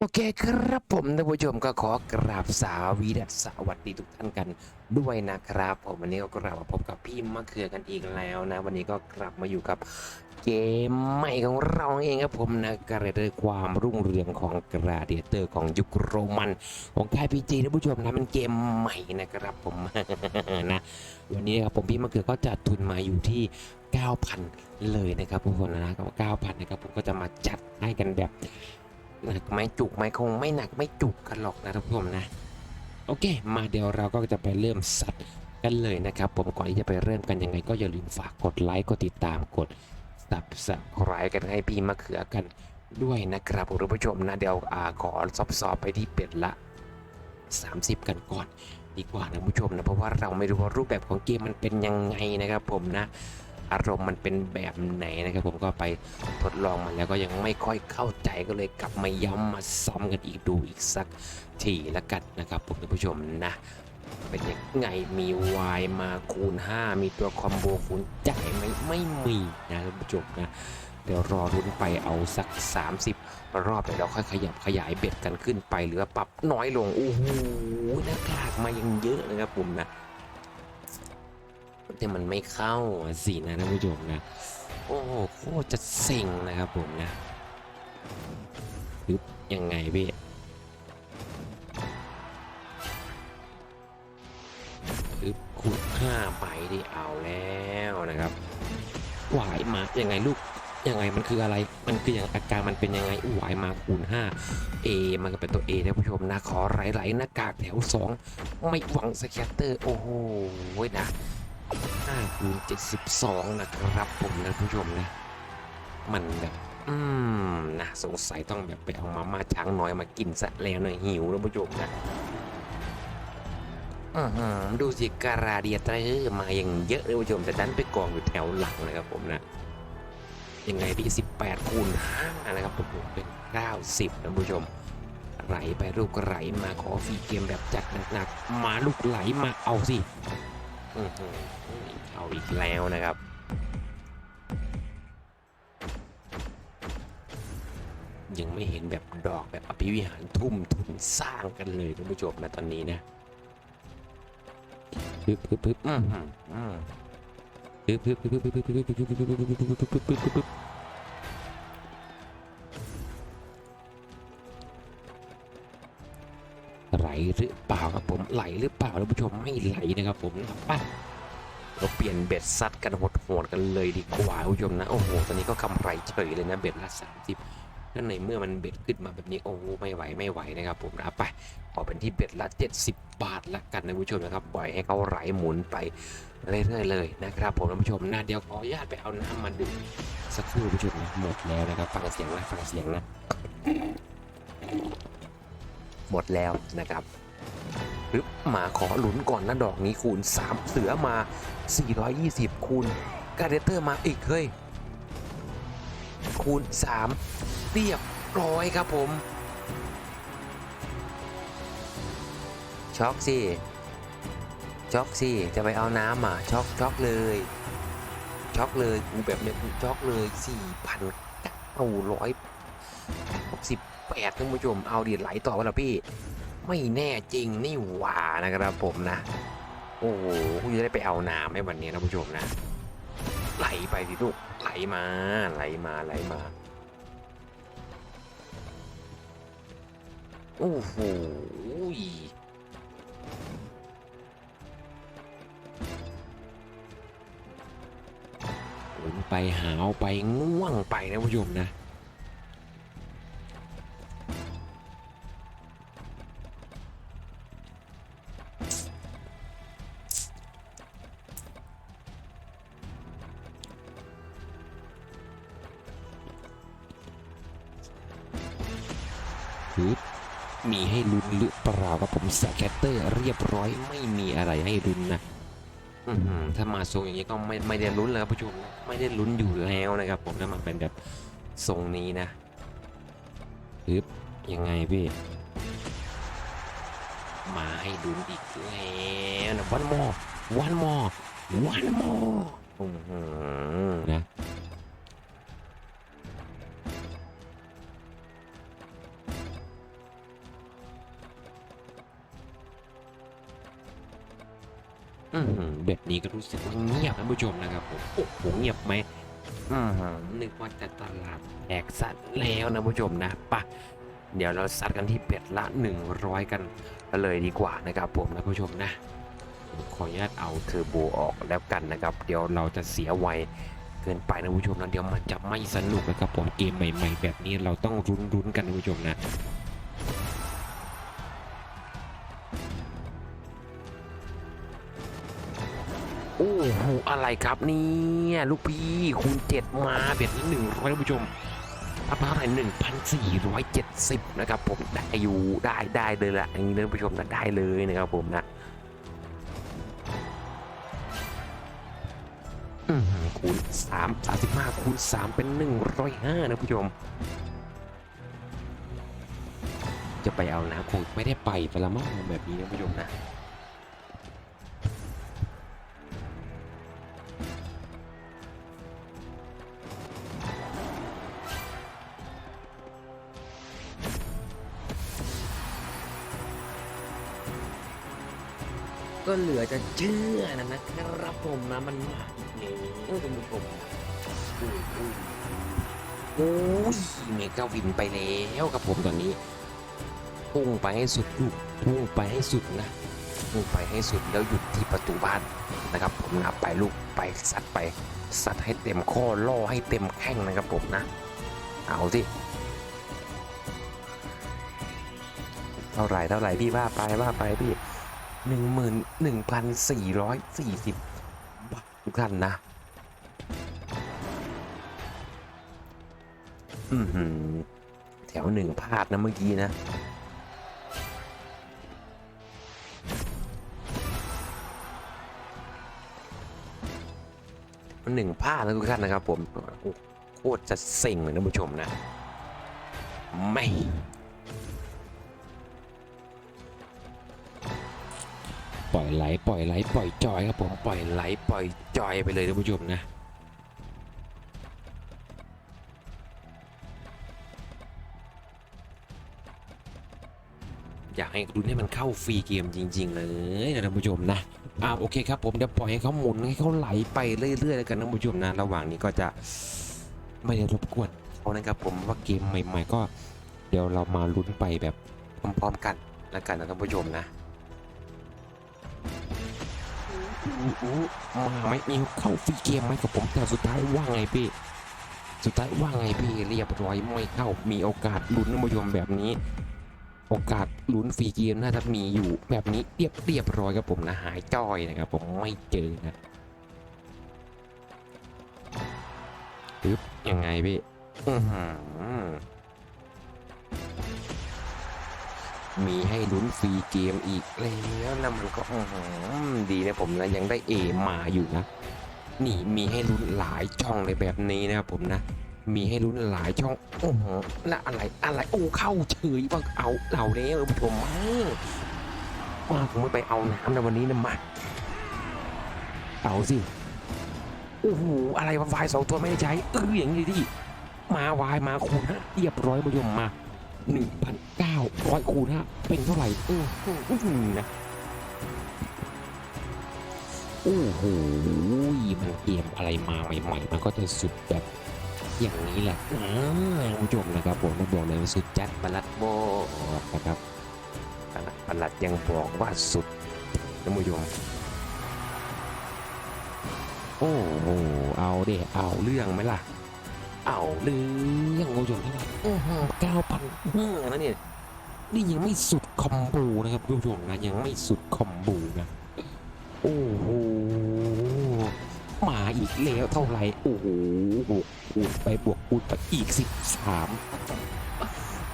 โอเคครับผมท่านผู้ชมก็ขอกราบสาวีและสวัสดีทุกท่านกันด้วยนะครับ ผมวันนี้ก็กลับมาพบกับพี่มะเขือกันอีกแล้วนะ วันนี้ก็กลับมาอยู่กับเกมใหม่ของเราเองครับผมนะกระเดความรุ่งเรืองของกราเดียเตอร์ของยุคโรมันของค่ายพีจีท่านผู้ชมนะเป็นเกมใหม่นะครับผมนะวันนี้ครับผมพี่มะเขือก็จัดทุนมาอยู่ที่9,000เลยนะครับทุกคนนะครับ9,000นะครับผมก็จะมาจัดให้กันแบบ หนักไหมจุกไหมคงไม่หนักไม่จุกกันหรอกนะทุกคนนะ โอเค มาเดี๋ยวเราก็จะไปเริ่มสัตว์กันเลยนะครับ ผมก่อนที่จะไปเริ่มกันยังไง ก็อย่าลืมฝากกดไลค์กดติดตามกดสับสไครกันให้พี่มะเขือกันด้วยนะครับผมท่านผู้ชมนะเดี๋ยวอาขอสอบๆไปที่เป็ดละ 30 กันก่อนดีกว่านะผู้ชมนะเพราะว่าเราไม่รู้ว่ารูปแบบของเกมมันเป็นยังไงนะครับผมนะ อารมณ์มันเป็นแบบไหนนะครับ ผมก็ไปทดลองมาแล้วก็ยังไม่ค่อยเข้าใจก็เลยกลับมาย้ำมาซ้อมกันอีกดูอีกสักทีละกันนะครับ ผมท่านผู้ชมนะเป็นยังไงมีวายมาคูณ 5 มีตัวคอมโบคูณจ่ายไหมไม่มีนะท่านผู้ชมนะเดี๋ยวรอรุ้นไปเอาสัก 30 รอบเดี๋ยวเราค่อยขยับขยายเบ็ดกันขึ้นไป หรือปรับน้อยลงโอ้โหหน้ากากมายังเยอะนะครับผมนะ แต่มันไม่เข้าสินะท่านผู้ชมนะโอ้โหโคตรจะเซ็งนะครับผมนะปึ๊บยังไงพี่ปึ๊บคูณห้าใบที่เอาแล้วนะครับหวายมายังไงลูกยังไงมันคืออะไร มันคืออย่างอาการมันเป็นยังไงหวายมาคูณ5 A มันก็เป็นตัว A นะผู้ชมนะขอไหลๆหน้ากากแถว 2 ไม่หวังสแคตเตอร์โอ้โหนะ 5คูณ72 นะครับผมนะผู้ชมนะ มันแบบ อืมนะสงสัยต้องแบบไปเอามาม่าช้างน้อยมากินซะแล้วหน่อยหิวนะผู้ชมนะอือหือดูสิการาเดียเตอร์มาอย่างเยอะเลยผู้ชมแต่ดันไปกองอยู่แถวหลังนะครับผมนะยังไงพี่18คูณ5นะครับผมเป็น90นะผู้ชม ไหลไปลูกไหลมาขอฟรีเกมแบบจัดหนักๆมาลูกไหลมาเอาสิ เอาอีกแล้วนะครับ ยังไม่เห็นแบบดอกแบบอภิวิหารทุ่มทุนสร้างกันเลยท่านผู้ชมนะตอนนี้นะปึ๊บปึ๊บปึ๊บอืมอืมปึ๊บปึ๊บปึ๊บปึ๊บปึ๊บปึ๊บปึ๊บปึ๊บปึ๊บปึ๊บปึ๊บปึ๊บ หลหรือเปล่าครับผมไหลหรือเปล่าท่านผู้ชมไม่ไหลนะครับผมไปเราเปลี่ยนเบ็ดซัดกันโหดกันเลยดีกว่าท่านผู้ชมนะโอ้โหตอนนี้ก็กำไรเฉยเลยนะเบ็ดละสามสิบนั่นในเมื่อมันเบ็ดขึ้นมาแบบนี้โอ้ไม่ไหวไม่ไหวนะครับผมนะไปขอเป็นที่เบ็ดละ 70 บาทละกันนะผู้ชมนะครับปล่อยให้เขาไหลหมุนไปเรื่อยๆเลยนะครับผมท่านผู้ชมนะเดี๋ยวขออนุญาตไปเอาน้ำมาดื่มสักครู่ผู้ชมหมดแล้วนะครับฟังเสียงนะฟังเสียงนะ หมดแล้วนะครับปึ๊บมาขอหลุนก่อนนะดอกนี้คูณ 3 เสือมา 420 คูณกาเดเตอร์มาอีกเฮ้ย คูณ 3 เรียบร้อยครับผม ช็อกสิช็อกสิจะไปเอาน้ำอะช็อกช็อกเลยช็อกเลยกูแบบเนี้ยกูช็อกเลย 4,968ท่านผู้ชมเอาดีดไหลต่อวะล่ะพี่ ไม่แน่จริงนี่หว่านะครับผมนะ โอ้โหจะได้ไปเอาน้ำในวันนี้นะผู้ชมนะ ไหลไปสิลูกไหลมาไหลมาไหลมาโอ้โหหมุนไปหาวไปง่วงไปนะผู้ชมนะ ปึ๊บมีให้ลุ้นหรือเปล่าครับผมสแกตเตอร์เรียบร้อยไม่มีอะไรให้ลุ้นนะอื้อหือถ้ามาทรงอย่างนี้ก็ไม่ไม่ได้ลุ้นเลยครับผู้ชมนะไม่ได้ลุ้นอยู่แล้วนะครับ ผมถ้ามันเป็นแบบทรงนี้นะปึ๊บยังไงพี่มาให้ลุ้นอีกแล้วนะวันมอวันมอวันมออื้อหือนะ แบบนี้ก็รู้สึกว่าเงียบนะผู้ชมนะครับผมโอ้โหเงียบไหมอือหือนึกว่าจะตลาดแตกสัตว์แล้วนะผู้ชมนะไปะเดี๋ยวเราซัดกันที่เป็ดละ 100 กันเลยดีกว่านะครับผมนะผู้ชมนะผมขออนุญาตเอาเทอร์โบออกแล้วกันนะครับ เดี๋ยวเราจะเสียไวเกินไปนะผู้ชมนะเดี๋ยวมันจะไม่สนุกนะครับผมเกมใหม่ ๆ แบบนี้เราต้องรุ้นๆกันนะผู้ชมนะ อะไรครับเนี่ยลูกพี่คูณเจ็ดมาเบ็ดละหนึ่งร้อยท่านผู้ชมรับเท่าไหร่หนึ่งพันสี่ร้อยเจ็ดสิบนะครับผมได้อยู่ได้ได้เลยแหละอย่างนี้นะท่านผู้ชมนะได้เลยนะครับผมนะคูณสามสามสิบห้าคูณสามเป็นหนึ่งร้อยห้านะผู้ชม จะไปเอานะคงไม่ได้ไปไปละมั่งแบบนี้นะผู้ชมนะ ก็เหลือจะเชื่อนะนะครับผมนะมันมาอีกแล้วคุณผู้ชมโอ้ยเมกาวินไปแล้วครับผมตอนนี้พุ่งไปให้สุดลูกพุ่งไปให้สุดนะพุ่งไปให้สุดแล้วหยุดที่ประตูบ้านนะครับ ผมนะไปลูกไปซัดไปซัดให้เต็มข้อล่อให้เต็มแข้งนะครับผมนะ เอาสิเท่าไหร่เท่าไหร่พี่ว่าไปว่าไปพี่ หนึ่งหมื่นหนึ่งพันสี่ร้อยสี่สิบบาททุกท่านนะ อือหือ แถวหนึ่งพลาดนะเมื่อกี้นะ หนึ่งพลาดนะทุกท่านนะครับผมโอ้โคตรจะเซ็งเลยนะผู้ชมนะ ไม่ ล่อยไหลปล่อยไหลปล่อยจอยครับผมปล่อยไหลปล่อยจอยไปเลยท่านผู้ชมนะอยากให้ดูให้มันเข้าฟรีเกมจริง ๆ เลยนะท่านผู้ชมนะอ่าโอเคครับผมเดี๋ยวปล่อยให้เขาหมุนให้เขาไหลไปเรื่อยๆแล้วกันท่านผู้ชมนะ ระหว่างนี้ก็จะไม่ได้รบกวนเขานะครับผมว่าเกมใหม่ ๆ ก็ เดี๋ยวเรามาลุ้นไปแบบพร้อมๆกันแล้วกันนะท่านผู้ชมนะ ไม่มีเข้าฟรีเกมไหมกับผมแต่สุดท้ายว่าไงพี่ สุดท้ายว่าไงพี่เรียบร้อยไม่เข้ามีโอกาสลุ้นท่านผู้ชมแบบนี้ โอกาสลุ้นฟรีเกมน่าจะมีอยู่แบบนี้เรียบเรียบร้อยครับผมนะหายจ้อยนะครับผมไม่เจอนะปึ๊บยังไงพี่อือหือ มีให้ลุ้นฟรีเกมอีกแล้วนะมันก็อื้อหือดีนะผมนะยังได้เอมาอยู่นะ นี่มีให้ลุ้นหลายช่องเลยแบบนี้นะครับผมนะ มีให้ลุ้นหลายช่องโอ้โหและอะไรอะไรโอ้เข้าเฉยว่าเอาเราแล้วผมมามาผมไม่ไปเอาน้ำในวันนี้นะมาเอาสิโอ้โหอะไรวายสองตัวไม่ได้ใช้เอออย่างนี้ที่มาวายมาคูณห้าเรียบร้อยผู้ชมมา ร้อยคูณห้าเป็นเท่าไหร่อืออืออื้อหือนะโอ้โหมันเกมอะไรมาใหม่ๆ มันก็จะสุดแบบอย่างนี้แหละอาผู้ชมนะครับผมต้องบอกเลยว่าสุดจัดประหลัดบอกนะครับประหลัดประหลัดยังบอกว่าสุดท่านผู้ชมโอ้โหเอาเด้เอาเรื่องไหมล่ะ เอาเรื่องคุณผู้ชมเท่าไหร่เก้าพันห้านะเนี่ยนี่ยังไม่สุดคอมโบนะครับคุณผู้ชมนะยังไม่สุดคอมโบนะโอ้โหมาอีกแล้วเท่าไหร่โอ้โหบวกคูณไปบวกคูณไปอีกสิบสาม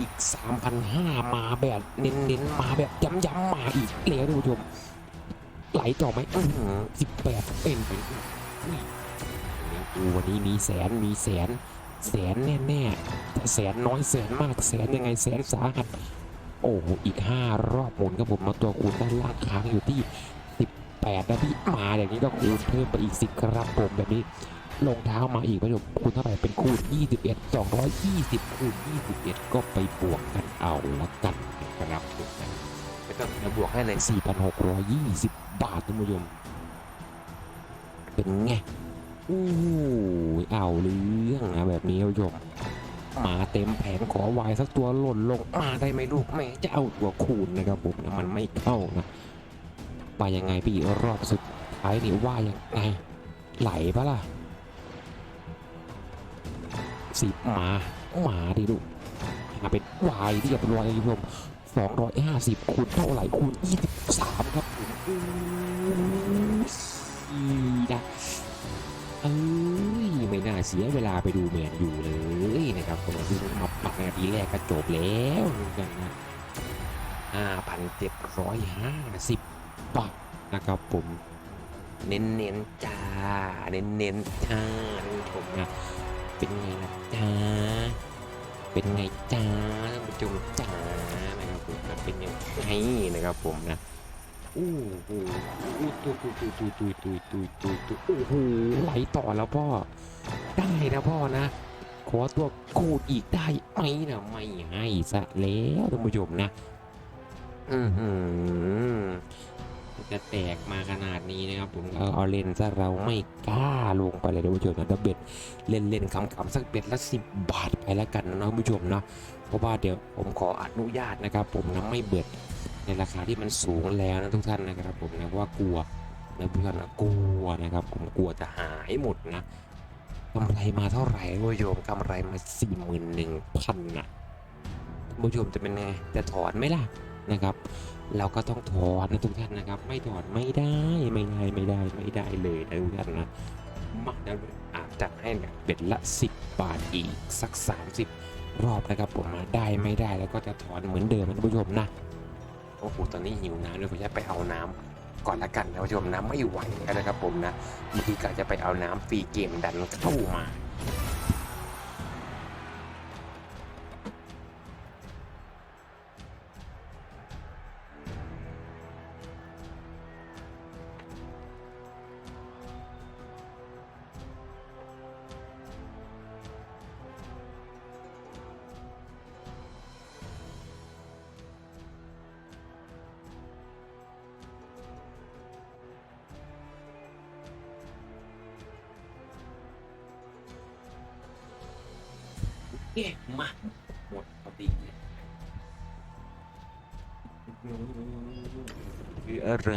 อีกสามพันห้ามาแบบเน้นๆมาแบบย้ำๆมาอีกแล้วท่านผู้ชมไหลต่อไหมสิบแปดเป็นไปอุ้ยโอ้วันนี้มีแสนมีแสน แสนแน่ๆแต่แสนน้อยแสนมากแสนยังไงแสนสาหัสโอ้โหอีกห้ารอบหมุนครับผมมาตัวคูณด้านล่างค้างอยู่ที่แปดนะพี่มาอย่างนี้ก็คูณเพิ่มไปอีกสิบครับผมแบบนี้ลงเท้ามาอีกประโยคคูณเท่าไหร่เป็นคูณ 21 220 คูณ 21 ก็ไปบวกกันเอาละกันนะครับไม่ต้องมาบวกให้เลย4,620 บาทท่านผู้ชมเป็นไงอู้หูเอาเรื่องนะแบบนี้ท่านผู้ชมมาเต็มแผงขอวายสักตัวหล่นลงมาได้ไหมลูกแม่จะเอาตัวคูณนะครับผมนะมันไม่เข้านะไปยังไงพี่รอบสุดท้ายนี่ว่ายังไงไหลปะล่ะสิบหมาหมาดิลูกมาเป็นวายที่จะเป็นวายคุณผู้ชมสองร้อยห้าสิบคูณเท่าไหร่คูณยี่สิบสามครับ เสียเวลาไปดูแมนอยู่เลยนะครับผมซึ่มาปักนาทีแรกก็จบแล้วเหมือนกันนะห้าพันเจ็ดร้อยห้าสิบาทนะครับผมเน้นเน้นๆจ้า เน้นเน้นๆจ้าท่านผู้ชมนะเป็นไงล่ะจ้า เป็นไงจ้าท่านผู้ชมจ้านะครับผมเป็นยังไงนะครับผมนะอู้หูอู้ตุยตุยตุยตุยตุยตุยตุยตุยตุยโอ้โหไหลต่อแล้วพ่อ ได้นะพ่อนะ ขอตัวกูดอีกได้ไหมนะไม่ให้ซะแล้วท่านผู้ชมนะอือหือจะแตกมาขนาดนี้นะครับผมเอาเอาเลนซะเราไม่กล้าลงไปเลยท่านผู้ชมนะถ้าเบ็ดเล่นเล่นๆขำๆสักเบ็ดละสิบบาทไปแล้วกันนะท่านผู้ชมนะเพราะว่าเดี๋ยวผมขออนุญาตนะครับ ผมนะไม่เบ็ดในราคาที่มันสูงแล้วนะทุกท่านนะครับ ผมนะว่ากลัวนะทุกท่านนะกลัวนะครับ ผมกลัวจะหายหมดนะ กำไรมาเท่าไหร่ท่านผู้ชมกำไรมาสี่หมื่นหนึ่งพันนะท่านผู้ชมจะเป็นไงจะถอนไหมล่ะนะครับ เราก็ต้องถอนนะทุกท่านนะครับ ไม่ถอนไม่ได้ไม่ได้ไม่ได้ไม่ได้เลยนะทุกท่านนะมาแล้วอาจจะให้เนี่ยเบ็ดละ 10 บาทอีกสัก 30 รอบนะครับผมมาได้ไม่ได้แล้วก็จะถอนเหมือนเดิมนะท่านผู้ชมนะโอ้โหตอนนี้หิวน้ำเลยผมจะไปเอาน้ำ ก่อนละกันนะท่านผู้ชมนะไม่ไหวแล้วนะครับผมนะบางทีก็จะไปเอาน้ำฟรีเกมดันตู้มา เอ๊ะมาหมดพอดีเลยคืออะไร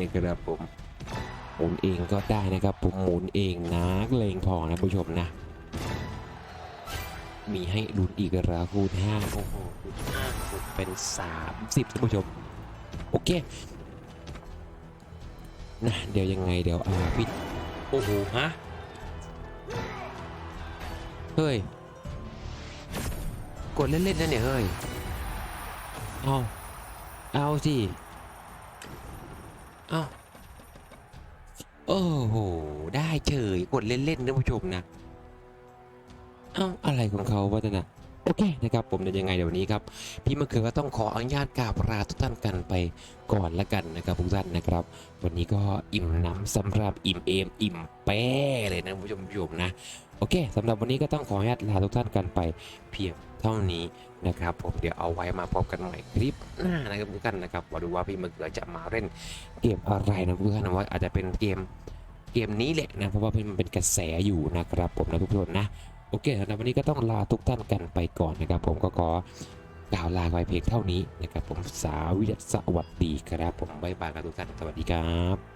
นะครับผมหมุนเองก็ได้นะครับผมหมุนเองนะเลงพอนะผู้ชมนะ มีให้ลุ้นอีกราคูณห้าโอ้โหคูณห้าคูณเป็นสามสิบท่านผู้ชม โอเคนะเดี๋ยวยังไงเดี๋ยวอ่าพี่โอ้โหฮะ เฮ้ย กดเล่นๆนะเนี่ยเฮ้ย เอา เอาสิเอาโอ้โห ได้เฉย กดเล่นๆนะผู้ชมนะ เอ้าอะไรของเขาวะเนี่ยนะ โอเคนะครับผมเดี๋ยวยังไงเดี๋ยววันนี้ครับพี่มะเขือก็ต้องขออนุญาตกราบลาทุกท่านกันไปก่อนละกันนะครับทุกท่านนะครับ วันนี้ก็อิ่มน้ำสำหรับอิ่มเอมอิ่มแป้เลยนะผู้ชมผู้ชมนะโอเคสำหรับวันนี้ก็ต้องขออนุญาตลาทุกท่านกันไปเพียงเท่านี้นะครับ ผมเดี๋ยวเอาไว้มาพบกันใหม่คลิปหน้านะครับทุกท่านนะครับมาดูว่าพี่มะเขือจะมาเล่นเกมอะไรนะทุกท่านนะว่าอาจจะเป็นเกมเกมนี้แหละนะเพราะว่ามันเป็นกระแสอยู่นะครับผมนะทุกท่านนะ โอเคสำหรับวันนี้ก็ต้องลาทุกท่านกันไปก่อนนะครับ ผมก็ขอกล่าวลาไปเพียงเท่านี้นะครับผมสาวิทสวัสดีครับผมบ๊ายบายกับทุกท่านสวัสดีครับ